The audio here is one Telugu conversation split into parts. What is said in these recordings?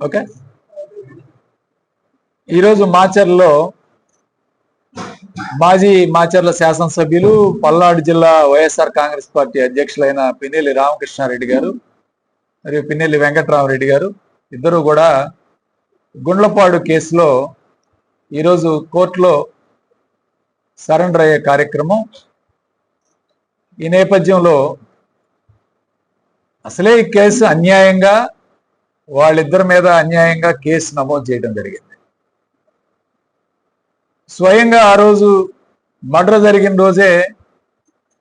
ఓకే? ఈరోజు మాచర్లో మాజీ మాచర్ల శాసనసభ్యులు పల్నాడు జిల్లా వైఎస్ఆర్ కాంగ్రెస్ పార్టీ అధ్యక్షులైన పిన్నెల్లి రామకృష్ణారెడ్డి గారు మరియు పిన్నెల్లి వెంకటరామరెడ్డి గారు ఇద్దరు కూడా గుండ్లపాడు కేసులో ఈరోజు కోర్టులో సరెండర్ అయ్యే కార్యక్రమం. ఈ నేపథ్యంలో అసలే ఈ కేసు అన్యాయంగా వాళ్ళిద్దరి మీద అన్యాయంగా కేసు నమోదు చేయడం జరిగింది. స్వయంగా ఆ రోజు మర్డర్ జరిగిన రోజే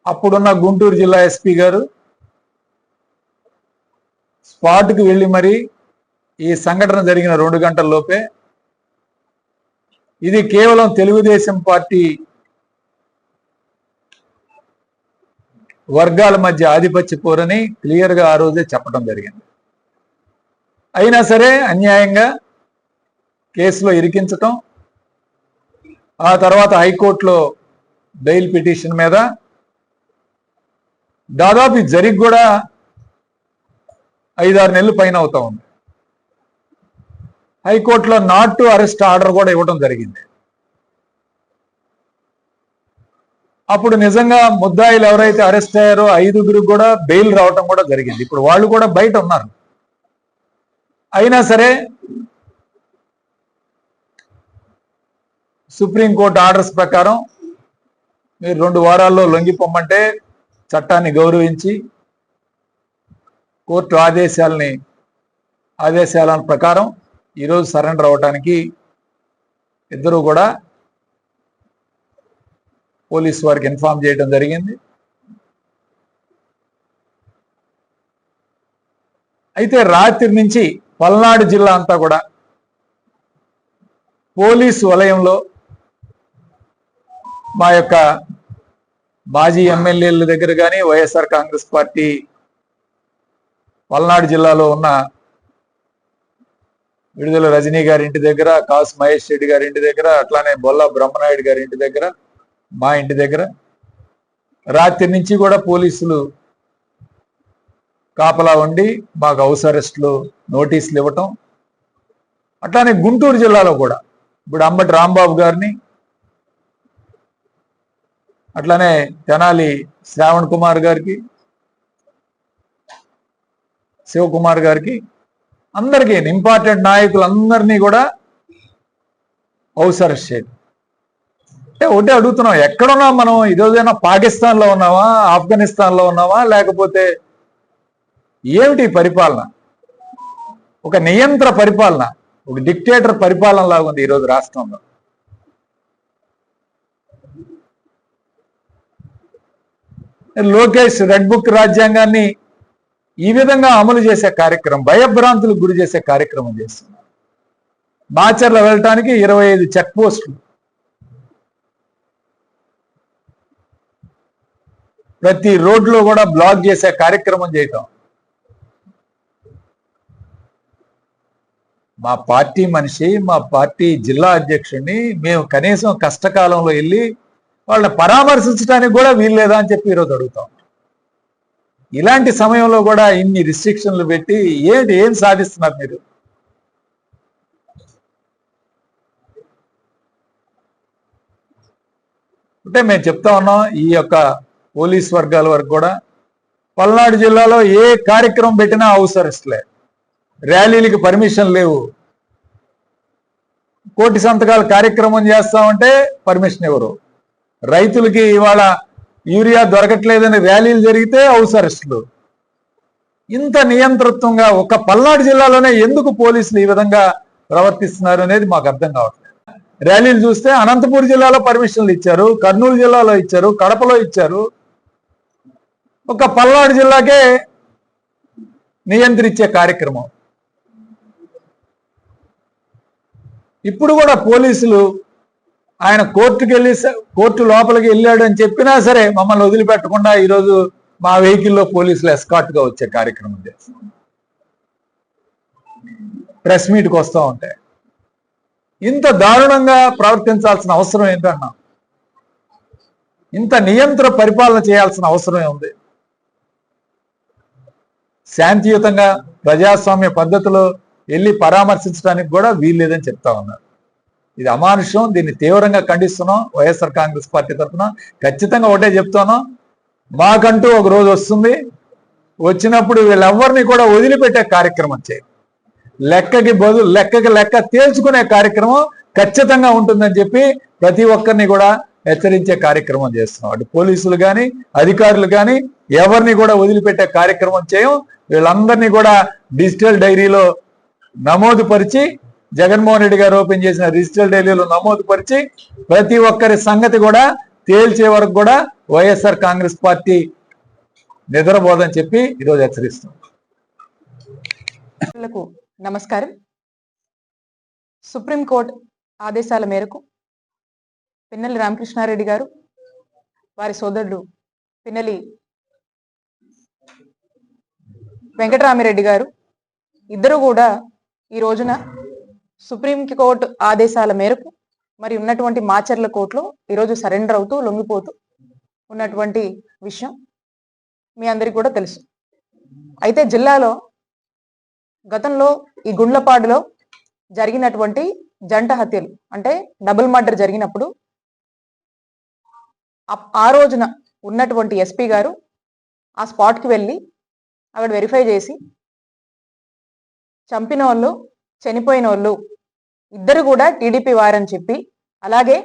అప్పుడున్న గుంటూరు జిల్లా ఎస్పీ గారు స్పాట్కి వెళ్ళి మరి ఈ సంఘటన జరిగిన రెండు గంటల లోపే ఇది కేవలం తెలుగుదేశం పార్టీ వర్గాల మధ్య ఆధిపత్య పోరని క్లియర్గా ఆ రోజే చెప్పడం జరిగింది. అయినా సరే అన్యాయంగా కేసులో ఇరికించటం ఆ తర్వాత హైకోర్టులో బెయిల్ పిటిషన్ మీద దాదాపు ఇది జరిగి కూడా ఐదారు నెలలు పైన అవుతా ఉంది. హైకోర్టులో నాట్ టు అరెస్ట్ ఆర్డర్ కూడా ఇవ్వడం జరిగింది. అప్పుడు నిజంగా ముద్దాయిలు ఎవరైతే అరెస్ట్ అయ్యారో ఐదుగురు కూడా బెయిల్ రావటం కూడా జరిగింది. ఇప్పుడు వాళ్ళు కూడా బయట ఉన్నారు. అయినా సరే సుప్రీంకోర్టు ఆర్డర్స్ ప్రకారం మీరు రెండు వారాల్లో లొంగిపోమ్మంటే చట్టాన్ని గౌరవించి కోర్టు ఆదేశాలని ఆదేశాల ప్రకారం ఈరోజు సరెండర్ అవ్వటానికి ఇద్దరు కూడా పోలీస్ వారికి ఇన్ఫార్మ్ చేయడం జరిగింది. అయితే రాత్రి నుంచి పల్నాడు జిల్లా అంతా కూడా పోలీసు వలయంలో మా యొక్క మాజీ ఎమ్మెల్యేల దగ్గర కానీ వైఎస్ఆర్ కాంగ్రెస్ పార్టీ పల్నాడు జిల్లాలో ఉన్న విడుదల రజనీ గారి ఇంటి దగ్గర కాసు మహేష్ రెడ్డి గారి ఇంటి దగ్గర అట్లానే బొల్ల బ్రహ్మనాయుడు గారి ఇంటి దగ్గర మా ఇంటి దగ్గర. రాత్రి నుంచి కూడా పోలీసులు కాపలా ఉండి మాకు హౌస్ అరెస్ట్లు నోటీసులు ఇవ్వటం. అట్లానే గుంటూరు జిల్లాలో కూడా ఇప్పుడు అంబటి రాంబాబు గారిని అట్లానే తెనాలి శ్రావణ్ కుమార్ గారికి శివకుమార్ గారికి అందరికీ ఇంపార్టెంట్ నాయకులందరినీ కూడా హౌస్ అరెస్ట్ చేయడం అంటే ఒకటే అడుగుతున్నాం ఎక్కడున్నాం మనం? ఈరోజైనా పాకిస్తాన్లో ఉన్నావా? ఆఫ్ఘనిస్తాన్లో ఉన్నావా? లేకపోతే ఏమిటి పరిపాలన? ఒక నియంత్ర పరిపాలన ఒక డిక్టేటర్ పరిపాలన లాగుంది ఈరోజు రాష్ట్రంలో. లోకేష్ రెడ్ బుక్ రాజ్యాంగాన్ని ఈ విధంగా అమలు చేసే కార్యక్రమం భయభ్రాంతులకు గురి చేసే కార్యక్రమం చేస్తున్నారు. మాచర్ల వెళ్ళటానికి ఇరవై ఐదు చెక్ పోస్టులు. ప్రతి రోడ్లో కూడా బ్లాక్ చేసే కార్యక్రమం చేయటం. మా పార్టీ మనిషి మా పార్టీ జిల్లా అధ్యక్షుడిని మేము కనీసం కష్టకాలంలో వెళ్ళి వాళ్ళని పరామర్శించడానికి కూడా వీల్లేదా అని చెప్పి ఈరోజు అడుగుతాం ఇలాంటి సమయంలో కూడా ఇన్ని రిస్ట్రిక్షన్లు పెట్టి ఏంటి ఏం సాధిస్తున్నారు మీరు? అంటే మేము చెప్తా ఉన్నాం ఈ యొక్క పోలీస్ వర్గాల వరకు కూడా పల్నాడు జిల్లాలో ఏ కార్యక్రమం పెట్టినా అవసరిస్తలే. ర్యాలీలకి పర్మిషన్ లేవు. కోటి సంతకాల కార్యక్రమం చేస్తామంటే పర్మిషన్ ఇవ్వరు రైతులకి ఇవాళ యూరియా దొరకట్లేదని ర్యాలీలు జరిగితే హౌస్ అరెస్టులు ఇంత నియంతృత్వంగా ఒక పల్నాడు జిల్లాలోనే ఎందుకు పోలీసులు ఈ విధంగా ప్రవర్తిస్తున్నారు అనేది మాకు అర్థం కావట్లేదు. ర్యాలీలు చూస్తే అనంతపూర్ జిల్లాలో పర్మిషన్లు ఇచ్చారు కర్నూలు జిల్లాలో ఇచ్చారు కడపలో ఇచ్చారు. ఒక పల్నాడు జిల్లాకే నియంత్రించే కార్యక్రమం. ఇప్పుడు కూడా పోలీసులు ఆయన కోర్టుకి వెళ్ళి కోర్టు లోపలికి వెళ్ళాడు అని చెప్పినా సరే మమ్మల్ని వదిలిపెట్టకుండా ఈరోజు మా వెహికల్లో పోలీసులు ఎస్కాట్గా వచ్చే కార్యక్రమం చేస్తాం ప్రెస్ మీట్కి వస్తూ ఉంటాయి ఇంత దారుణంగా ప్రవర్తించాల్సిన అవసరం ఏంటన్నా? ఇంత నియంత్ర పరిపాలన చేయాల్సిన అవసరం ఉంది శాంతియుతంగా ప్రజాస్వామ్య పద్ధతిలో వెళ్ళి పరామర్శించడానికి కూడా వీల్లేదని చెప్తా ఉన్నారు ఇది అమానుషం దీన్ని తీవ్రంగా ఖండిస్తున్నాం వైఎస్ఆర్ కాంగ్రెస్ పార్టీ తరఫున. ఖచ్చితంగా ఒకటే చెప్తున్నాం మాకంటూ ఒక రోజు వస్తుంది. వచ్చినప్పుడు వీళ్ళెవ్వరిని కూడా వదిలిపెట్టే కార్యక్రమం చేయాలి లెక్కకి బదులు లెక్కకి లెక్క తేల్చుకునే కార్యక్రమం ఖచ్చితంగా ఉంటుందని చెప్పి ప్రతి ఒక్కరిని కూడా హెచ్చరించే కార్యక్రమం చేస్తున్నాం. అటు పోలీసులు కానీ అధికారులు కానీ ఎవరిని కూడా వదిలిపెట్టే కార్యక్రమం చేయం. వీళ్ళందరినీ కూడా డిజిటల్ డైరీలో నమోదు పరిచి జగన్మోహన్ రెడ్డి గారు ఓపెన్ చేసిన డిజిటల్ డైలీలో నమోదు పరిచి ప్రతి ఒక్కరి సంగతి కూడా తేల్చే వరకు కూడా వైఎస్ఆర్ కాంగ్రెస్ పార్టీ నిద్రపోదని చెప్పి ఈరోజు హెచ్చరిస్తాం నమస్కారం. సుప్రీంకోర్టు ఆదేశాల మేరకు పిన్నెల్లి రామకృష్ణారెడ్డి గారు వారి సోదరుడు పిన్నెలి వెంకటరామిరెడ్డి గారు ఇద్దరు కూడా ఈ రోజున సుప్రీం కోర్టు ఆదేశాల మేరకు మరి ఉన్నటువంటి మాచర్ల కోర్టులో ఈరోజు సరెండర్ అవుతూ లొంగిపోతూ ఉన్నటువంటి విషయం మీ అందరికీ కూడా తెలుసు. అయితే జిల్లాలో గతంలో ఈ గుండ్లపాడులో జరిగినటువంటి జంట హత్యలు అంటే డబుల్ మర్డర్ జరిగినప్పుడు ఆ రోజున ఉన్నటువంటి ఎస్పీ గారు ఆ స్పాట్కి వెళ్ళి అక్కడ వెరిఫై చేసి చంపిన వాళ్ళు చనిపోయిన వాళ్ళు ఇద్దరు కూడా టీడీపీ వారని చెప్పి అలాగే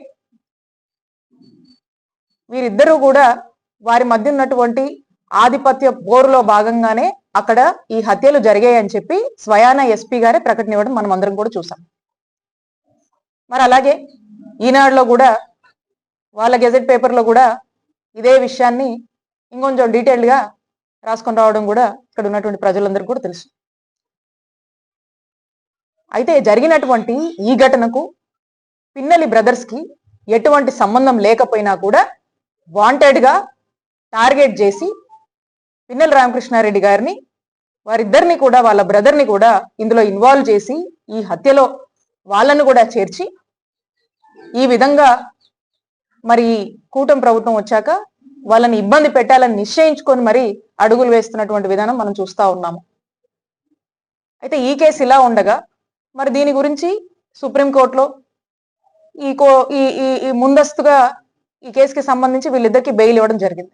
వీరిద్దరూ కూడా వారి మధ్య ఉన్నటువంటి ఆధిపత్య పోరులో భాగంగానే అక్కడ ఈ హత్యలు జరిగాయని చెప్పి స్వయాన ఎస్పీ గారే ప్రకటన ఇవ్వడం మనం అందరం కూడా చూసాం. మరి అలాగే ఈనాడులో కూడా వాళ్ళ గెజెట్ పేపర్లో కూడా ఇదే విషయాన్ని ఇంకొంచెం డీటెయిల్డ్గా రాసుకొని రావడం కూడా ఇక్కడ ఉన్నటువంటి ప్రజలందరికీ కూడా తెలుసు. అయితే జరిగినటువంటి ఈ ఘటనకు పిన్నెలి బ్రదర్స్కి ఎటువంటి సంబంధం లేకపోయినా కూడా వాంటెడ్గా టార్గెట్ చేసి పిన్నెల రామకృష్ణారెడ్డి గారిని వారిద్దరిని కూడా వాళ్ళ బ్రదర్ని కూడా ఇందులో ఇన్వాల్వ్ చేసి ఈ హత్యలో వాళ్ళను కూడా చేర్చి ఈ విధంగా మరి కూటమి ప్రభుత్వం వచ్చాక వాళ్ళని ఇబ్బంది పెట్టాలని నిశ్చయించుకొని మరి అడుగులు వేస్తున్నటువంటి విధానం మనం చూస్తా ఉన్నాము. అయితే ఈ కేసు ఇలా ఉండగా మరి దీని గురించి సుప్రీంకోర్టులో ఈ కో ఈ ఈ- ముందస్తుగా ఈ కేసుకి సంబంధించి వీళ్ళిద్దరికి బెయిల్ ఇవ్వడం జరిగింది.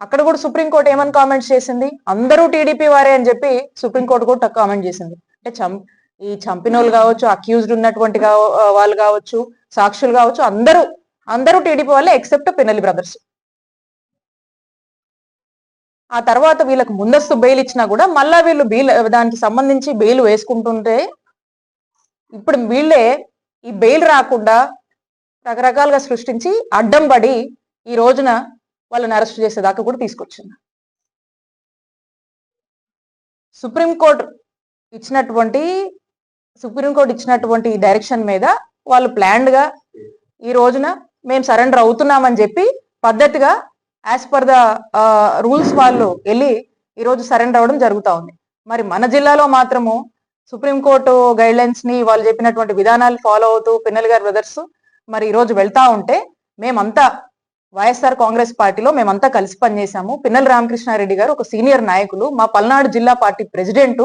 అక్కడ కూడా సుప్రీంకోర్టు ఏమని కామెంట్స్ చేసింది? అందరూ టీడీపీ వారే అని చెప్పి సుప్రీంకోర్టు కూడా కామెంట్ చేసింది. అంటే చం ఈ చంపిన వాళ్ళు కావచ్చు అక్యూజ్డ్ ఉన్నటువంటి వాళ్ళు కావచ్చు సాక్షులు కావచ్చు అందరూ అందరూ టీడీపీ వాళ్ళే ఎక్సెప్ట్ పిన్నెల్లి బ్రదర్స్. ఆ తర్వాత వీళ్ళకి ముందస్తు బెయిల్ ఇచ్చినా కూడా మళ్ళా వీళ్ళు బెయిల్ దానికి సంబంధించి బెయిల్ వేసుకుంటుంటే ఇప్పుడు వీళ్ళే ఈ బెయిల్ రాకుండా రకరకాలుగా సృష్టించి అడ్డం పడి ఈ రోజున వాళ్ళని అరెస్ట్ చేసేదాకా కూడా తీసుకొచ్చింది. సుప్రీంకోర్టు ఇచ్చినటువంటి సుప్రీంకోర్టు ఇచ్చినటువంటి డైరెక్షన్ మీద వాళ్ళు ప్లాన్డ్గా ఈ రోజున మేము సరెండర్ అవుతున్నామని చెప్పి పద్ధతిగా యాజ్ పర్ ద రూల్స్ వాళ్ళు వెళ్ళి ఈరోజు సరెండర్ అవ్వడం జరుగుతూ ఉంది. మరి మన జిల్లాలో మాత్రము సుప్రీంకోర్టు గైడ్ లైన్స్ని వాళ్ళు చెప్పినటువంటి విధానాలు ఫాలో అవుతూ పిన్నెల్ గారి బ్రదర్స్ మరి ఈరోజు వెళ్తా ఉంటే మేమంతా వైఎస్ఆర్ కాంగ్రెస్ పార్టీలో మేమంతా కలిసి పనిచేశాము. పిన్నెల రామకృష్ణారెడ్డి గారు ఒక సీనియర్ నాయకులు మా పల్నాడు జిల్లా పార్టీ ప్రెసిడెంట్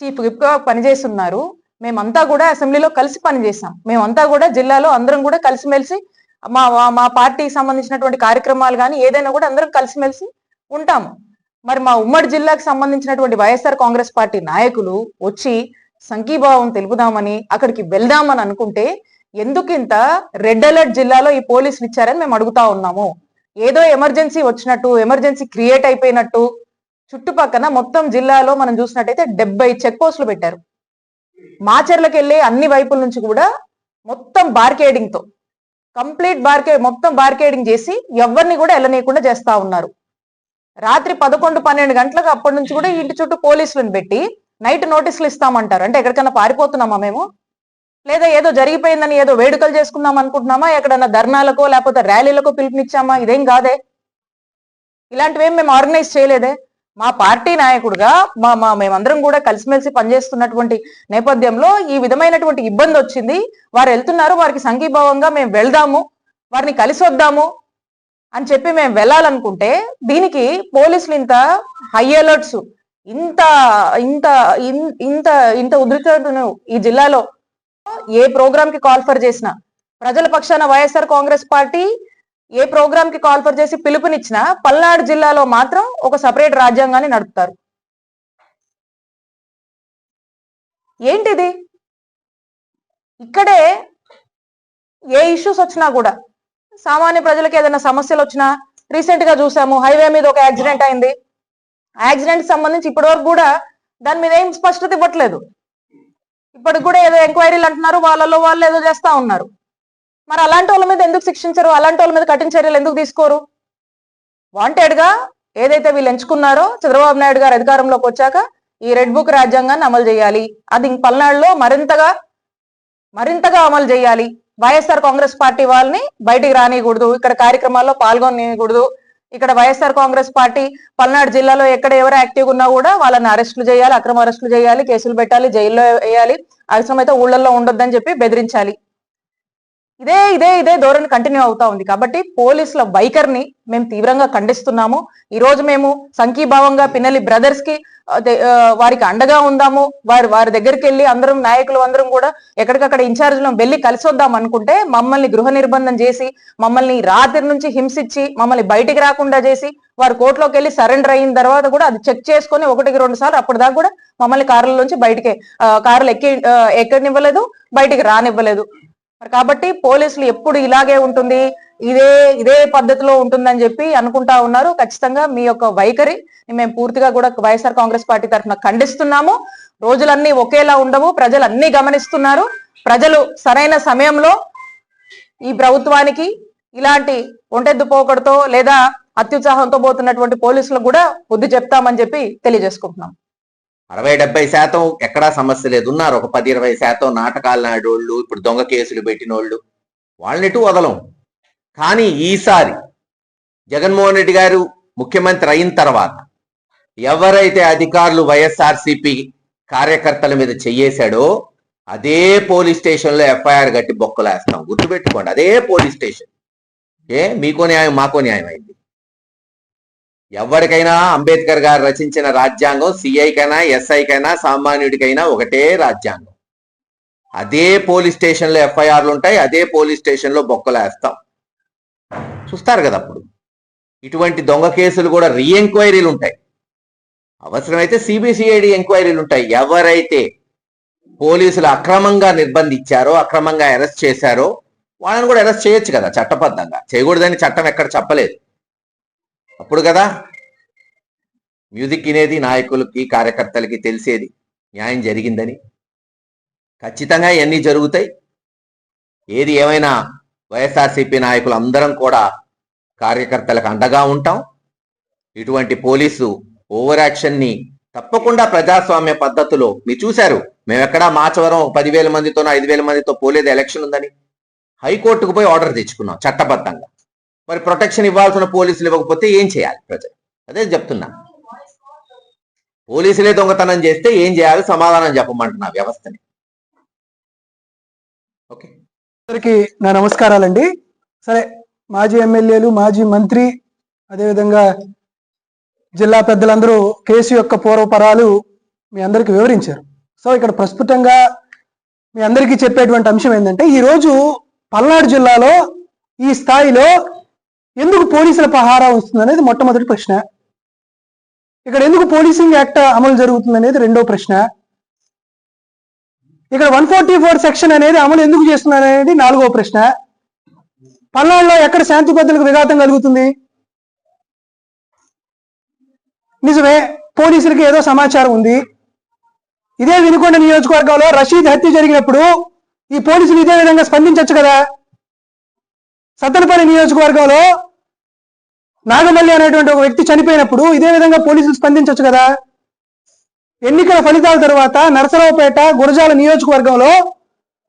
చీఫ్ విప్గా పనిచేస్తున్నారు. మేమంతా కూడా అసెంబ్లీలో కలిసి పనిచేసాం మేమంతా కూడా జిల్లాలో అందరం కూడా కలిసిమెలిసి మా మా- పార్టీకి సంబంధించినటువంటి కార్యక్రమాలు కానీ ఏదైనా కూడా అందరం కలిసిమెలిసి ఉంటాము. మరి మా ఉమ్మడి జిల్లాకు సంబంధించినటువంటి వైఎస్ఆర్ కాంగ్రెస్ పార్టీ నాయకులు వచ్చి సంఘీభావం తెలుపుదామని అక్కడికి వెళ్దామని అనుకుంటే ఎందుకింత రెడ్ అలర్ట్ జిల్లాలో ఈ పోలీసులు ఇచ్చారని మేము అడుగుతా ఉన్నాము. ఏదో ఎమర్జెన్సీ వచ్చినట్టు ఎమర్జెన్సీ క్రియేట్ అయిపోయినట్టు చుట్టుపక్కన మొత్తం జిల్లాలో మనం చూసినట్టయితే డెబ్బై చెక్ పోస్టులు పెట్టారు. మాచర్లకు వెళ్ళే అన్ని వైపుల నుంచి కూడా మొత్తం బార్కేడింగ్తో కంప్లీట్ బార్కే మొత్తం బార్కేడింగ్ చేసి ఎవరిని కూడా వెళ్ళనీయకుండా చేస్తా ఉన్నారు. రాత్రి పదకొండు పన్నెండు గంటలకు అప్పటి నుంచి కూడా ఇంటి చుట్టూ పోలీసులను పెట్టి నైట్ నోటీసులు ఇస్తామంటారు. అంటే ఎక్కడికైనా పారిపోతున్నామా మేము? లేదా ఏదో జరిగిపోయిందని ఏదో వేడుకలు చేసుకుందాం అనుకుంటున్నామా? ఎక్కడన్నా ధర్నాలకో లేకపోతే ర్యాలీలకో పిలుపునిచ్చామా? ఇదేం కాదే. ఇలాంటివేం మేము ఆర్గనైజ్ చేయలేదే. మా పార్టీ నాయకుడుగా మా మా మేమందరం కూడా కలిసిమెలిసి పనిచేస్తున్నటువంటి నేపథ్యంలో ఈ విధమైనటువంటి ఇబ్బంది వచ్చింది. వారు వెళ్తున్నారు వారికి సంఘీభావంగా మేము వెళ్దాము వారిని కలిసి వద్దాము అని చెప్పి మేము వెళ్ళాలనుకుంటే దీనికి పోలీసులు ఇంత హై అలర్ట్స్ ఇంత ఇంత ఇన్- ఇంత ఇంత ఉధృతను ఈ జిల్లాలో ఏ ప్రోగ్రామ్కి కాల్ఫర్ చేసినా ప్రజల పక్షాన వైఎస్ఆర్ కాంగ్రెస్ పార్టీ ఏ ప్రోగ్రామ్కి కాల్ఫర్ చేసి పిలుపునిచ్చినా పల్నాడు జిల్లాలో మాత్రం ఒక సపరేట్ రాజ్యాంగాన్ని నడుపుతారు. ఏంటిది? ఇక్కడే ఏ ఇష్యూస్ వచ్చినా కూడా సామాన్య ప్రజలకు ఏదైనా సమస్యలు వచ్చినా రీసెంట్గా చూసాము హైవే మీద ఒక యాక్సిడెంట్ అయింది. యాక్సిడెంట్ సంబంధించి ఇప్పటి వరకు కూడా దాని మీద ఏం స్పష్టత ఇవ్వట్లేదు. ఇప్పటికి కూడా ఏదో ఎంక్వైరీలు అంటున్నారు వాళ్ళలో వాళ్ళు ఏదో చేస్తా ఉన్నారు. మరి అలాంటి వాళ్ళ మీద ఎందుకు శిక్షించరు? అలాంటి వాళ్ళ మీద కఠిన చర్యలు ఎందుకు తీసుకోరు? వాంటెడ్గా ఏదైతే వీళ్ళు ఎంచుకున్నారో చంద్రబాబు నాయుడు గారు అధికారంలోకి వచ్చాక ఈ రెడ్ బుక్ రాజ్యాంగాన్ని అమలు చేయాలి. అది పల్నాడులో మరింతగా మరింతగా అమలు చేయాలి. వైఎస్ఆర్ కాంగ్రెస్ పార్టీ వాళ్ళని బయటికి రానియకూడదు. ఇక్కడ కార్యక్రమాల్లో పాల్గొనకూడదు ఇక్కడ వైఎస్ఆర్ కాంగ్రెస్ పార్టీ పల్నాడు జిల్లాలో ఎక్కడ ఎవరు యాక్టివ్ ఉన్నా కూడా వాళ్ళని అరెస్టులు చేయాలి అక్రమ అరెస్టులు చేయాలి కేసులు పెట్టాలి జైల్లో వేయాలి. అవసరమైతే ఊళ్ళల్లో ఉండొద్దని చెప్పి బెదిరించాలి. ఇదే ఇదే ఇదే ధోరణి కంటిన్యూ అవుతా ఉంది. కాబట్టి పోలీసుల వైఖరిని మేము తీవ్రంగా ఖండిస్తున్నాము. ఈ రోజు మేము సంఘీభావంగా పిన్నెల్లి బ్రదర్స్కి వారికి అండగా ఉందాము. వారి వారి దగ్గరికి వెళ్ళి అందరం నాయకులు అందరం కూడా ఎక్కడికక్కడ ఇన్ఛార్జ్లో వెళ్ళి కలిసి వద్దాం అనుకుంటే మమ్మల్ని గృహ నిర్బంధం చేసి మమ్మల్ని రాత్రి నుంచి హింసించి మమ్మల్ని బయటికి రాకుండా చేసి వారు కోర్టులోకి వెళ్ళి సరెండర్ అయిన తర్వాత కూడా అది చెక్ చేసుకొని ఒకటికి రెండు సార్లు అప్పటిదాకా కూడా మమ్మల్ని కార్ల నుంచి బయటికి కార్లు ఎక్కి ఎక్కడినివ్వలేదు బయటికి రానివ్వలేదు. మరి కాబట్టి పోలీసులు ఎప్పుడు ఇలాగే ఉంటుంది ఇదే ఇదే పద్ధతిలో ఉంటుందని చెప్పి అనుకుంటా ఉన్నారు. ఖచ్చితంగా మీ యొక్క వైఖరి మేము పూర్తిగా కూడా వైఎస్ఆర్ కాంగ్రెస్ పార్టీ తరఫున ఖండిస్తున్నాము. రోజులన్నీ ఒకేలా ఉండవు ప్రజలు అన్ని గమనిస్తున్నారు. ప్రజలు సరైన సమయంలో ఈ ప్రభుత్వానికి ఇలాంటి ఒంటెద్దు పోకడతో లేదా అత్యుత్సాహంతో పోతున్నటువంటి పోలీసులకు కూడా బుద్ధి చెప్తామని చెప్పి తెలియజేసుకుంటున్నాం. అరవై డెబ్బై శాతం ఎక్కడా సమస్య లేదు. ఉన్నారు ఒక పది ఇరవై శాతం నాటకాలు నాడోళ్ళు ఇప్పుడు దొంగ కేసులు పెట్టినోళ్ళు. వాళ్ళనిటూ వదలం? కానీ ఈసారి జగన్మోహన్ రెడ్డి గారు ముఖ్యమంత్రి అయిన తర్వాత ఎవరైతే అధికారులు వైఎస్ఆర్సిపి కార్యకర్తల మీద చెయ్యేశాడో అదే పోలీస్ స్టేషన్లో ఎఫ్ఐఆర్ కట్టి బొక్కలేస్తాం. గుర్తుపెట్టుకోండి అదే పోలీస్ స్టేషన్. ఏ? మీకో న్యాయం మాకో న్యాయం అయింది. ఎవరికైనా అంబేద్కర్ గారు రచించిన రాజ్యాంగం సిఐకైనా ఎస్ఐకైనా సామాన్యుడికైనా ఒకటే రాజ్యాంగం. అదే పోలీస్ స్టేషన్లో ఎఫ్ఐఆర్లు ఉంటాయి అదే పోలీస్ స్టేషన్లో బొక్కలు వేస్తాం. చూస్తారు కదా అప్పుడు. ఇటువంటి దొంగ కేసులు కూడా రీ ఎంక్వైరీలు ఉంటాయి. అవసరమైతే సిబిసిఐడి ఎంక్వైరీలు ఉంటాయి. ఎవరైతే పోలీసులు అక్రమంగా నిర్బంధించారో అక్రమంగా అరెస్ట్ చేశారో వాళ్ళని కూడా అరెస్ట్ చేయొచ్చు కదా చట్టబద్ధంగా. చేయకూడదని చట్టం ఎక్కడ చెప్పలేదు. అప్పుడు కదా మ్యూజిక్ వినేది నాయకులకి కార్యకర్తలకి తెలిసేది న్యాయం జరిగిందని. ఖచ్చితంగా ఇవన్నీ జరుగుతాయి. ఏది ఏమైనా వైఎస్ఆర్సీపీ నాయకులు అందరం కూడా కార్యకర్తలకు అండగా ఉంటాం. ఇటువంటి పోలీసు ఓవర్ యాక్షన్ని తప్పకుండా ప్రజాస్వామ్య పద్ధతిలో మీరు చూశారు మేము ఎక్కడా మాచవరం పదివేల మందితోనో ఐదు వేల మందితో పోలేదు ఎలక్షన్ ఉందని. హైకోర్టుకు పోయి ఆర్డర్ తెచ్చుకున్నాం చట్టబద్ధంగా. మరి ప్రొటెక్షన్ ఇవ్వాల్సిన పోలీసులు ఇవ్వకపోతే ఏం చేయాలి ప్రజలు? అదే చెప్తున్నా. పోలీసులే దొంగతనం చేస్తే ఏం చేయాలి? సమాధానం చెప్పమంటున్నా వ్యవస్థని. ఓకే. అందరికీ నా నమస్కారాలండి. సరే మాజీ ఎమ్మెల్యేలు మాజీ మంత్రి అదేవిధంగా జిల్లా పెద్దలందరూ కేసు యొక్క పూర్వపరాలు మీ అందరికీ వివరించారు. సో ఇక్కడ ప్రస్ఫుటంగా మీ అందరికీ చెప్పేటువంటి అంశం ఏంటంటే ఈరోజు పల్నాడు జిల్లాలో ఈ స్థాయిలో ఎందుకు పోలీసుల పహారా వస్తుంది అనేది మొట్టమొదటి ప్రశ్న. ఇక్కడ ఎందుకు పోలీసింగ్ యాక్ట్ అమలు జరుగుతుంది అనేది రెండో ప్రశ్న. ఇక్కడ వన్ ఫార్టీ ఫోర్ సెక్షన్ అనేది అమలు ఎందుకు చేస్తున్నారు అనేది నాలుగో ప్రశ్న. పల్నాడులో ఎక్కడ శాంతి భద్రతలకు విఘాతం కలుగుతుంది? నిజమే పోలీసులకి ఏదో సమాచారం ఉంది. ఇదే వినుకొండ నియోజకవర్గంలో రషీద్ హత్య జరిగినప్పుడు ఈ పోలీసులు ఇదే విధంగా స్పందించవచ్చు కదా? సత్తనపల్లి నియోజకవర్గంలో నాగమల్లి అనేటువంటి ఒక వ్యక్తి చనిపోయినప్పుడు ఇదే విధంగా పోలీసులు స్పందించవచ్చు కదా? ఎన్నికల ఫలితాల తర్వాత నరసరావుపేట గురజాల నియోజకవర్గంలో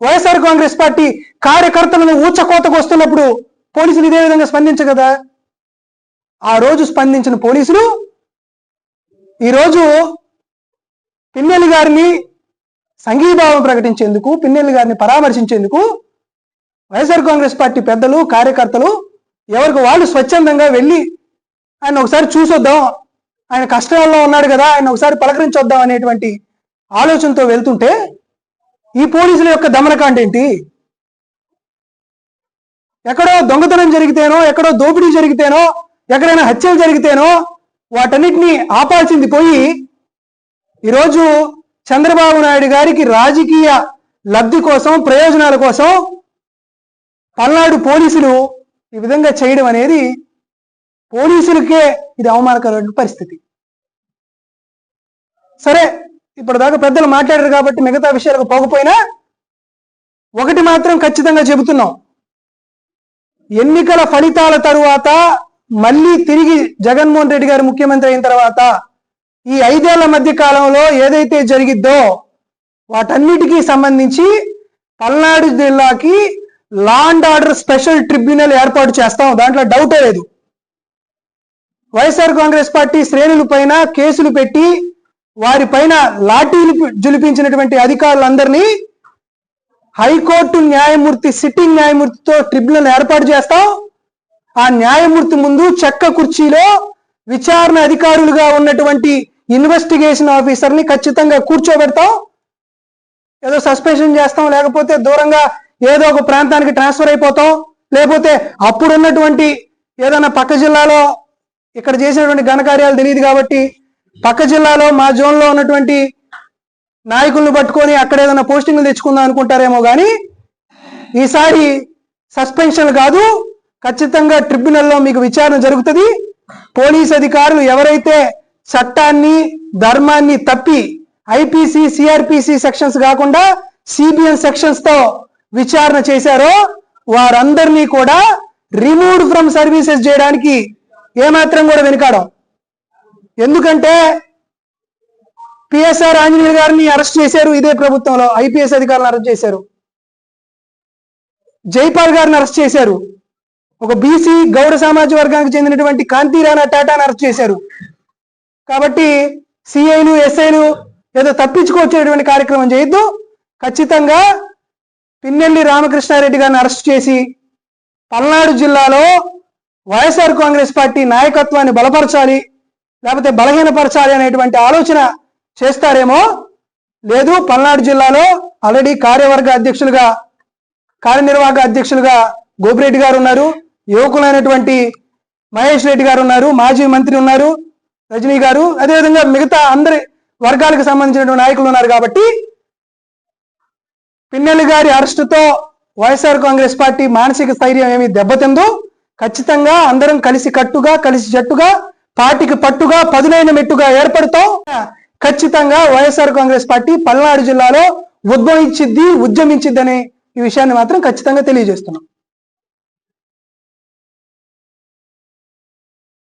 వైఎస్ఆర్ కాంగ్రెస్ పార్టీ కార్యకర్తలను ఊచకోతకు వస్తున్నప్పుడు పోలీసులు ఇదే విధంగా స్పందించగదా ఆ రోజు స్పందించిన పోలీసులు ఈరోజు పిన్నెల్లి గారిని సంఘీభావం ప్రకటించేందుకు పిన్నెల్లి గారిని పరామర్శించేందుకు వైఎస్ఆర్ కాంగ్రెస్ పార్టీ పెద్దలు కార్యకర్తలు ఎవరికి వాళ్ళు స్వచ్ఛందంగా వెళ్ళి ఆయన ఒకసారి చూసొద్దాం ఆయన కష్టాల్లో ఉన్నాడు కదా ఆయన ఒకసారి పలకరించొద్దాం అనేటువంటి ఆలోచనతో వెళ్తుంటే ఈ పోలీసుల యొక్క దమనకాండ ఏంటి? ఎక్కడో దొంగతనం జరిగితేనో ఎక్కడో దోపిడీ జరిగితేనో ఎక్కడైనా హత్యలు జరిగితేనో వాటన్నిటిని ఆపాల్సింది పోయి ఈరోజు చంద్రబాబు నాయుడు గారికి రాజకీయ లబ్ధి కోసం ప్రయోజనాల కోసం పల్నాడు పోలీసులు ఈ విధంగా చేయడం అనేది పోలీసులకే ఇది అవమానకరమైన పరిస్థితి. సరే ఇప్పటిదాకా పెద్దలు మాట్లాడారు కాబట్టి మిగతా విషయాలకు పోకపోయినా ఒకటి మాత్రం ఖచ్చితంగా చెబుతున్నాం. ఎన్నికల ఫలితాల తరువాత మళ్ళీ తిరిగి జగన్మోహన్ రెడ్డి గారు ముఖ్యమంత్రి అయిన తర్వాత ఈ ఐదేళ్ళ మధ్య కాలంలో ఏదైతే జరిగిద్దో వాటన్నిటికీ సంబంధించి పల్నాడు జిల్లాకి law and order special tribunal ఏర్పాటు చేస్తాం. దాంట్లో డౌటే లేదు. వైఎస్ఆర్ కాంగ్రెస్ పార్టీ శ్రేణుల పైన కేసులు పెట్టి వారి పైన లాఠీలు జులిపించినటువంటి అధికారులందరినీ హైకోర్టు న్యాయమూర్తి సిట్టింగ్ న్యాయమూర్తితో ట్రిబ్యునల్ ఏర్పాటు చేస్తాం. ఆ న్యాయమూర్తి ముందు చెక్క కుర్చీలో విచారణ అధికారులుగా ఉన్నటువంటి ఇన్వెస్టిగేషన్ ఆఫీసర్ని ఖచ్చితంగా కూర్చోబెడతాం. ఏదో సస్పెన్షన్ చేస్తాం లేకపోతే దూరంగా ఏదో ఒక ప్రాంతానికి ట్రాన్స్ఫర్ అయిపోతాం. లేకపోతే అప్పుడు ఉన్నటువంటి ఏదైనా పక్క జిల్లాలో ఇక్కడ చేసినటువంటి ఘనకార్యాలు తెలియదు కాబట్టి పక్క జిల్లాలో మా జోన్లో ఉన్నటువంటి నాయకులను పట్టుకొని అక్కడ ఏదైనా పోస్టింగ్లు తెచ్చుకుందాం అనుకుంటారేమో కానీ ఈసారి సస్పెన్షన్ కాదు. ఖచ్చితంగా ట్రిబ్యునల్లో మీకు విచారణ జరుగుతుంది. పోలీస్ అధికారులు ఎవరైతే చట్టాన్ని ధర్మాన్ని తప్పి ఐపీసీ సిఆర్పిసి సెక్షన్స్ కాకుండా సిబిఎన్ సెక్షన్స్తో విచారణ చేశారో వారందరినీ కూడా రిమూవ్డ్ ఫ్రమ్ సర్వీసెస్ చేయడానికి ఏమాత్రం కూడా వెనుకాడం. ఎందుకంటే పిఎస్ఆర్ ఆంజనేయులు గారిని అరెస్ట్ చేశారు ఇదే ప్రభుత్వంలో ఐపీఎస్ అధికారులను అరెస్ట్ చేశారు. జైపాల్ గారిని అరెస్ట్ చేశారు. ఒక బీసీ గౌడ సామాజిక వర్గానికి చెందినటువంటి కాంతిరాణా టాటాను అరెస్ట్ చేశారు. కాబట్టి సిఐలు ఎస్ఐలు ఏదో తప్పించుకొచ్చేటువంటి కార్యక్రమం చేయొద్దు. ఖచ్చితంగా పిన్నెల్లి రామకృష్ణారెడ్డి గారిని అరెస్ట్ చేసి పల్నాడు జిల్లాలో వైఎస్ఆర్ కాంగ్రెస్ పార్టీ నాయకత్వాన్ని బలపరచాలి లేకపోతే బలహీనపరచాలి అనేటువంటి ఆలోచన చేస్తారేమో లేదు. పల్నాడు జిల్లాలో ఆల్రెడీ కార్యవర్గ అధ్యక్షులుగా కార్యనిర్వాహక అధ్యక్షులుగా గోపిరెడ్డి గారు ఉన్నారు. యువకులైనటువంటి మహేష్ రెడ్డి గారు ఉన్నారు. మాజీ మంత్రి ఉన్నారు. రజనీ గారు. అదేవిధంగా మిగతా అందరి వర్గాలకు సంబంధించినటువంటి నాయకులు ఉన్నారు కాబట్టి పిన్నెల్లి గారి అరెస్టుతో వైఎస్ఆర్ కాంగ్రెస్ పార్టీ మానసిక స్థైర్యం ఏమి దెబ్బతిందో. ఖచ్చితంగా అందరం కలిసి కట్టుగా కలిసి జట్టుగా పార్టీకి పట్టుగా పదునైన మెట్టుగా ఏర్పడతాం. ఖచ్చితంగా వైఎస్ఆర్ కాంగ్రెస్ పార్టీ పల్నాడు జిల్లాలో ఉద్భవించిద్ది ఉద్యమించిద్దని అనే ఈ విషయాన్ని మాత్రం ఖచ్చితంగా తెలియజేస్తున్నాం.